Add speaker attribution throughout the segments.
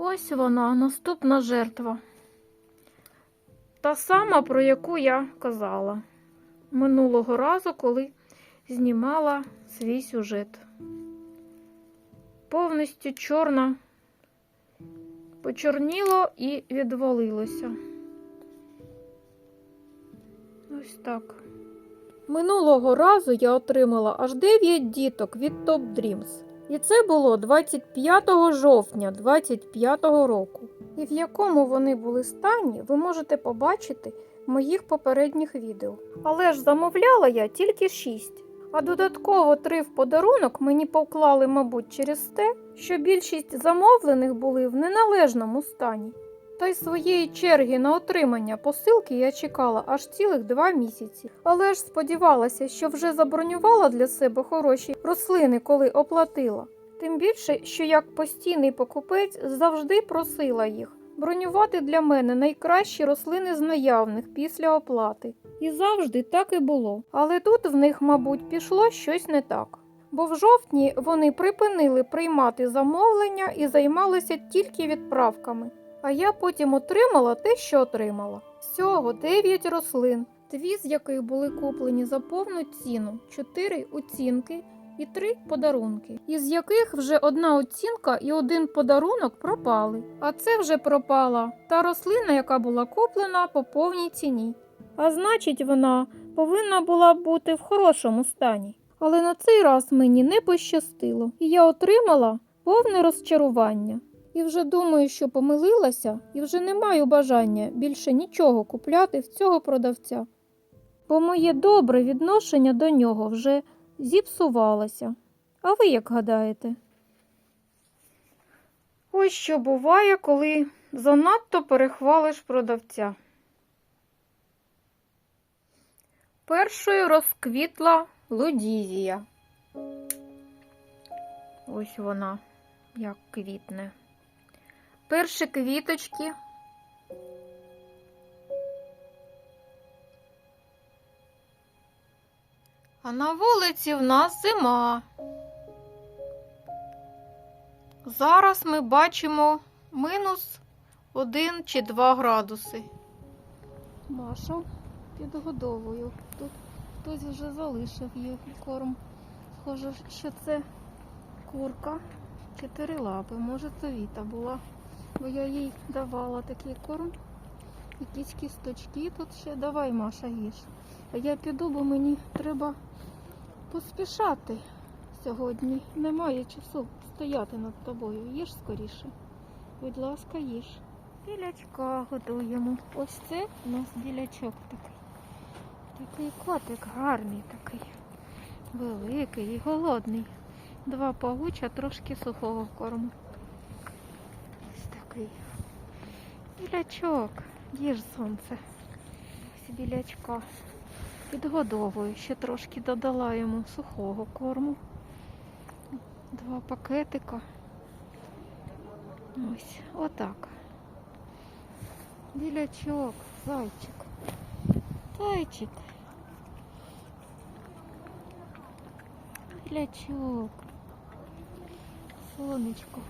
Speaker 1: Ось вона, наступна жертва. Та сама, про яку я казала минулого разу, коли знімала свій сюжет. Повністю чорна почорніло і відвалилося. Ось так. Минулого разу я отримала аж 9 діток від Top Dreams. І це було 25 жовтня 25 року. І в якому вони були стані, ви можете побачити в моїх попередніх відео. Але ж замовляла я тільки 6. А додатково три в подарунок мені поклали, мабуть, через те, що більшість замовлених були в неналежному стані. Та й своєї черги на отримання посилки я чекала аж цілих два місяці. Але ж сподівалася, що вже забронювала для себе хороші рослини, коли оплатила. Тим більше, що як постійний покупець завжди просила їх бронювати для мене найкращі рослини з наявних після оплати. І завжди так і було. Але тут в них, мабуть, пішло щось не так. Бо в жовтні вони припинили приймати замовлення і займалися тільки відправками. А я потім отримала те, що отримала. Всього 9 рослин, дві з яких були куплені за повну ціну, 4 оцінки і 3 подарунки, із яких вже одна оцінка і один подарунок пропали. А це вже пропала та рослина, яка була куплена по повній ціні. А значить, вона повинна була бути в хорошому стані. Але на цей раз мені не пощастило, і я отримала повне розчарування. І вже думаю, що помилилася, і вже не маю бажання більше нічого купляти в цього продавця. Бо моє добре відношення до нього вже зіпсувалося. А ви як гадаєте? Ось що буває, коли занадто перехвалиш продавця. Першою розквітла лудізія. Ось вона, як квітне. Перші квіточки. А на вулиці в нас зима. Зараз ми бачимо мінус один чи два градуси. Маша підгодовую. Тут хтось вже залишив їй корм. Схоже, що це курка. Чотири лапи. Може, це Віта була. Бо я їй давала такий корм. Якісь кісточки тут ще. Давай, Маша, їж. А я піду, бо мені треба поспішати сьогодні. Немає часу стояти над тобою. Їж скоріше. Будь ласка, їж. Білячка годуємо. Ось це у нас білячок такий. Такий котик гарний такий. Великий і голодний. Два павуча, трошки сухого корму. Такий. Білячок. Їж сонце. Ось білячка. Підгодовую. Ще трошки додала йому сухого корму. Два пакетика. Ось, отак. Білячок, зайчик. Зайчик. Білячок. Сонечко.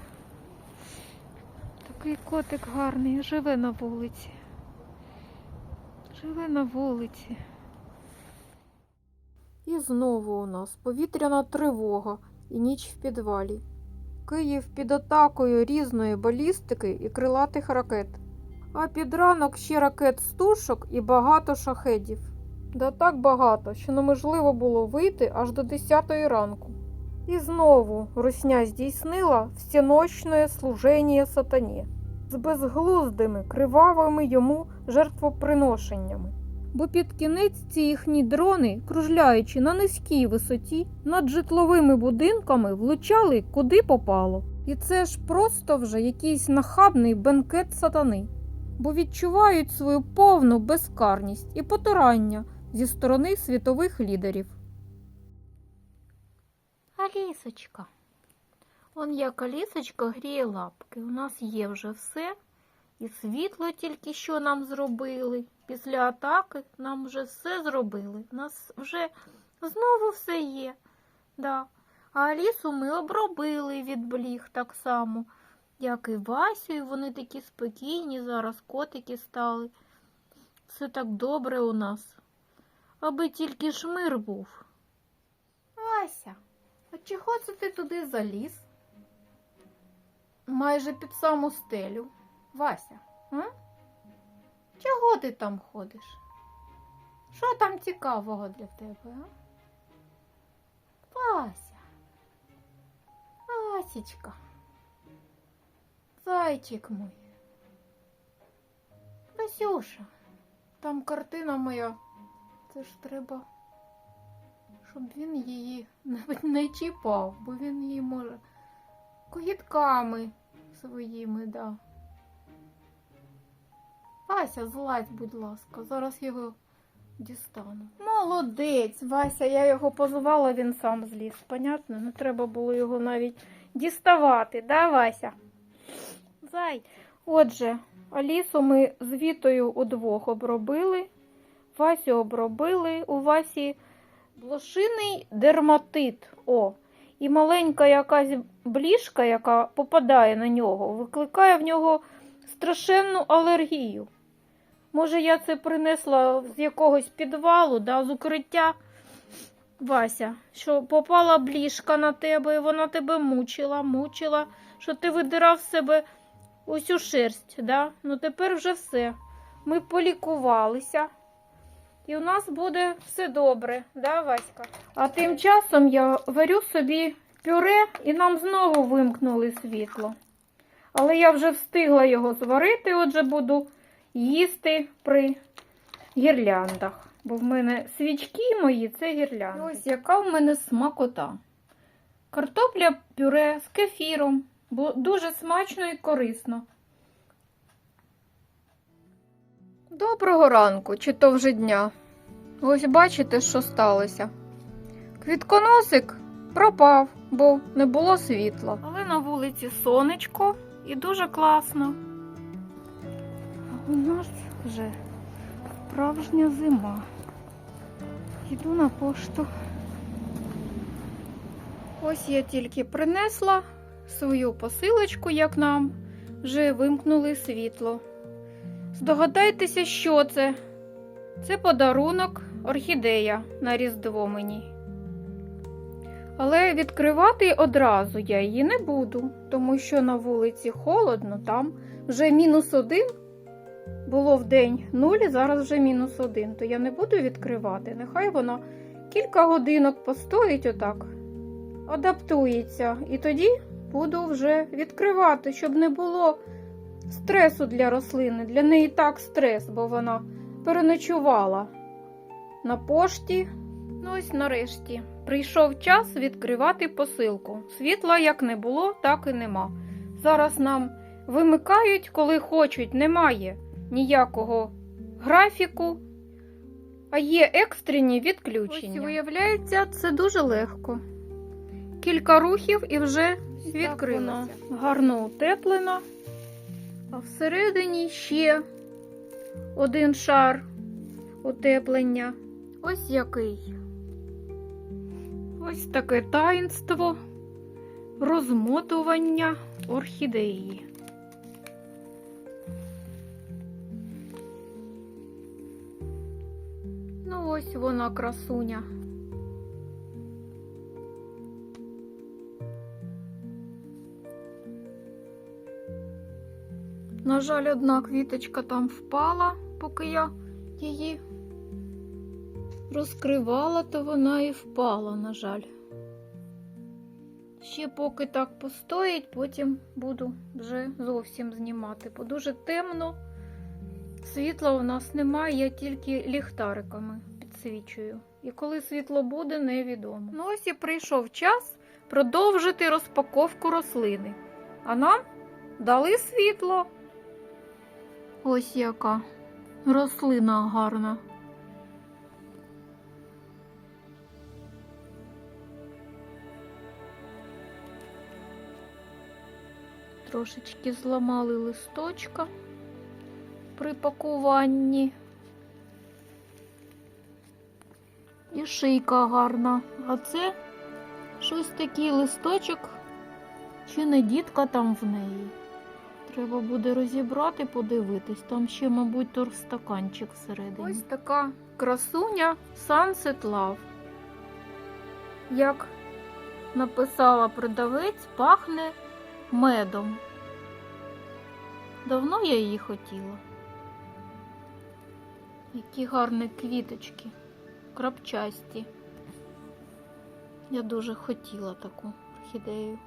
Speaker 1: Такий котик гарний, живе на вулиці. Живе на вулиці. І знову у нас повітряна тривога і ніч в підвалі. Київ під атакою різної балістики і крилатих ракет. А під ранок ще ракет стушок і багато шахедів. Да так багато, що неможливо було вийти аж до 10 ранку. І знову русня здійснила всеночне служення сатані з безглуздими, кривавими йому жертвоприношеннями. Бо під кінець ці їхні дрони, кружляючи на низькій висоті, над житловими будинками влучали куди попало. І це ж просто вже якийсь нахабний бенкет сатани, бо відчувають свою повну безкарність і потурання зі сторони світових лідерів. Алісочка. Он як Алісочка гріє лапки. У нас є вже все. І світло тільки що нам зробили. Після атаки нам вже все зробили. У нас вже знову все є. Да. А Алісу ми обробили від бліг так само. як і Васю, і вони такі спокійні, зараз котики стали. Все так добре у нас. Аби тільки ж мир був. Вася, а чого це ти туди заліз? Майже під саму стелю. Вася, а? Чого ти там ходиш? Що там цікавого для тебе, а? Вася. Васечка. Зайчик мой. Васюша, там картина моя. Це ж треба, щоб він її навіть не чіпав, бо він її може когітками своїми, да. Вася, злазь, будь ласка, зараз його дістану. Молодець, Вася, я його позвала, він сам зліз. Понятно? Не треба було його навіть діставати, да, Вася? Зай. Отже, Алісу ми з Вітою удвох обробили. Васю обробили. У Васі блошиний дерматит. О, і маленька якась бліжка, яка попадає на нього, викликає в нього страшенну алергію. Може, я це принесла з якогось підвалу, да, з укриття. Вася, що попала бліжка на тебе, і вона тебе мучила, мучила, що ти видирав з себе усю шерсть, да? Ну тепер вже все. Ми полікувалися. І у нас буде все добре, да, Васька? А тим часом я варю собі пюре і нам знову вимкнули світло. Але я вже встигла його зварити, отже, буду їсти при гірляндах. Бо в мене свічки мої це гірлянди. Ось яка в мене смакота. Картопля пюре з кефіром. Бо дуже смачно і корисно. Доброго ранку, чи то вже дня. Ось бачите, що сталося. Квітконосик пропав, бо не було світла. Але на вулиці сонечко і дуже класно. У нас вже справжня зима. Йду на пошту. Ось я тільки принесла свою посилочку, як нам вже вимкнули світло. Здогадайтеся, що це? Це подарунок орхідея на Різдво мені. Але відкривати одразу я її не буду, тому що на вулиці холодно, там вже мінус один. Було в день нуль, зараз вже мінус один. То я не буду відкривати. Нехай вона кілька годинок постоїть отак, адаптується. І тоді буду вже відкривати, щоб не було стресу для рослини. Для неї так стрес, бо вона переночувала на пошті. Ну ось нарешті прийшов час відкривати посилку. Світла як не було, так і нема. Зараз нам вимикають, коли хочуть, немає ніякого графіку, а є екстрені відключення. Ось, виявляється, це дуже легко. Кілька рухів і вже відкрилася. Гарно утеплена. А всередині ще один шар утеплення. Ось який. Ось таке таїнство розмотування орхідеї. Ну, ось вона красуня. На жаль, одна квіточка там впала, поки я її розкривала, то вона і впала, на жаль. Ще поки так постоїть, потім буду вже зовсім знімати, бо дуже темно. Світла у нас немає, я тільки ліхтариками підсвічую. І коли світло буде, невідомо. Ну ось і прийшов час продовжити розпаковку рослини. А нам дали світло. Ось яка рослина гарна. Трошечки зламали листочка при пакуванні. І шийка гарна. А це щось такий листочок, чи не дітка там в неї. Треба буде розібрати, подивитись. Там ще, мабуть, торстаканчик всередині. Ось така красуня Sunset Love. Як написала продавець, пахне медом. Давно я її хотіла. Які гарні квіточки, крапчасті. Я дуже хотіла таку орхідею.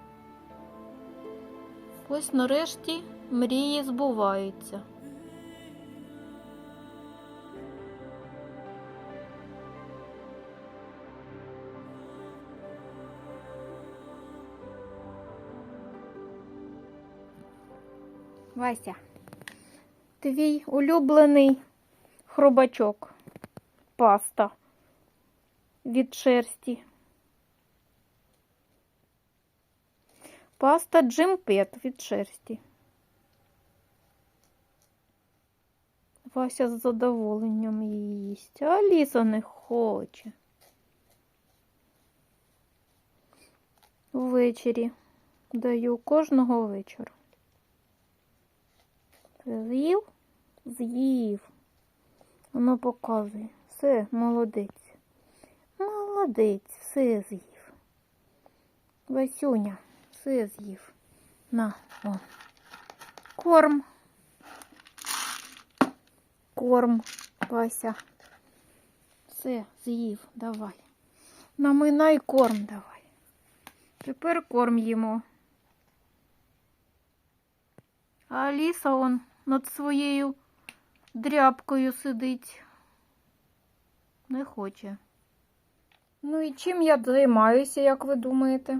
Speaker 1: Ось нарешті мрії збуваються. Вася, твій улюблений хробачок, паста від шерсті. Паста Джимпет від шерсті. Вася з задоволенням її їсть, а Ліза не хоче. Ввечері даю кожного вечора. З'їв? З'їв. Воно показує. Все, молодець. Молодець, все з'їв. Васюня, все з'їв. На, о. Корм. Корм, Вася. Все, з'їв, давай. Наминай корм давай. Тепер корм їмо. А Аліса он над своєю дряпкою сидить. Не хоче. Ну і чим я займаюся, як ви думаєте?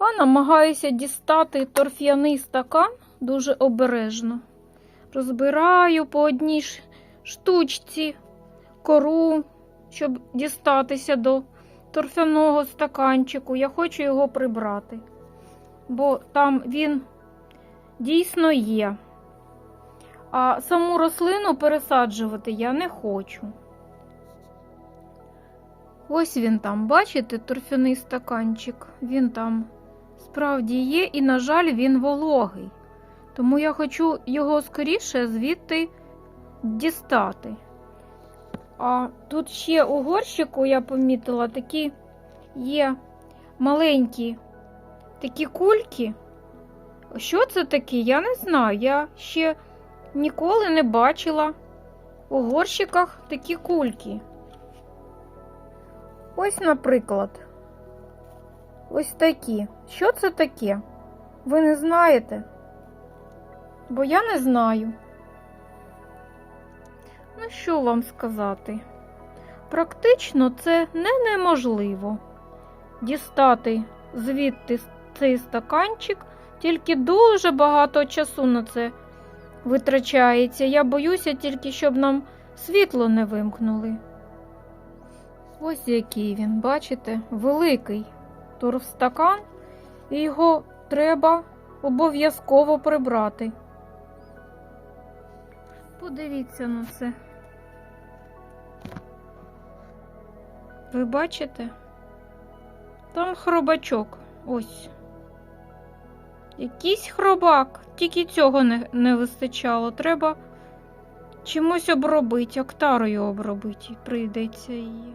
Speaker 1: А намагаюся дістати торф'яний стакан дуже обережно. Розбираю по одній штучці кору, щоб дістатися до торфяного стаканчику. Я хочу його прибрати, бо там він дійсно є. А саму рослину пересаджувати я не хочу. Ось він там, бачите, торфяний стаканчик. Він там справді є, і, на жаль, він вологий. Тому я хочу його скоріше звідти дістати. А тут ще у горщику я помітила такі є маленькі такі кульки. Що це таке? Я не знаю. Я ще ніколи не бачила у горщиках такі кульки. Ось, наприклад, ось такі. Що це таке? Ви не знаєте? Бо я не знаю. Ну, що вам сказати? Практично це не неможливо дістати звідти цей стаканчик, тільки дуже багато часу на це витрачається. Я боюся тільки, щоб нам світло не вимкнули. Ось який він, бачите, великий торфстакан, і його треба обов'язково прибрати. Подивіться на це. Ви бачите? Там хробачок. Ось. Якийсь хробак. Тільки цього не, не вистачало. Треба чимось обробити, актарою обробити. Прийдеться її.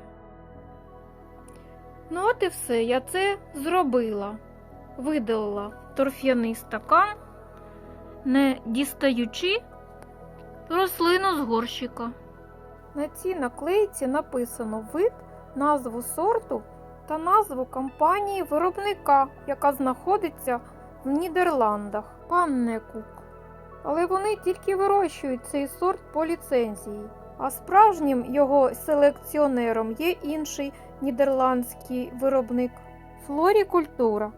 Speaker 1: Ну, от і все. Я це зробила. Видалила торф'яний стакан, не дістаючи рослину з горщика. На цій наклейці написано вид, назву сорту та назву компанії виробника, яка знаходиться в Нідерландах, Панне Кук. Але вони тільки вирощують цей сорт по ліцензії. А справжнім його селекціонером є інший нідерландський виробник Флорікультура.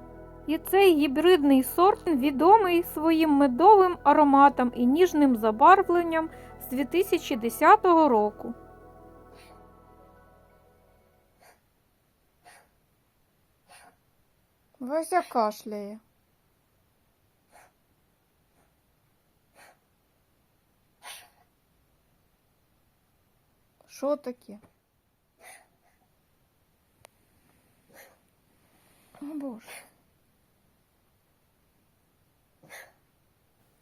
Speaker 1: І цей гібридний сорт відомий своїм медовим ароматом і ніжним забарвленням з 2010 року. Вася кашляє. Що таке? О, Боже.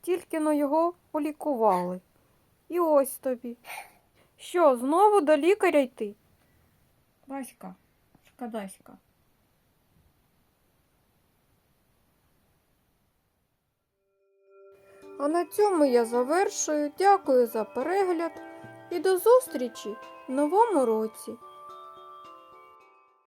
Speaker 1: тільки но його полікували. І ось тобі. Що, знову до лікаря йти?
Speaker 2: Васька, шкодаська.
Speaker 1: А на цьому я завершую. Дякую за перегляд і до зустрічі в новому році.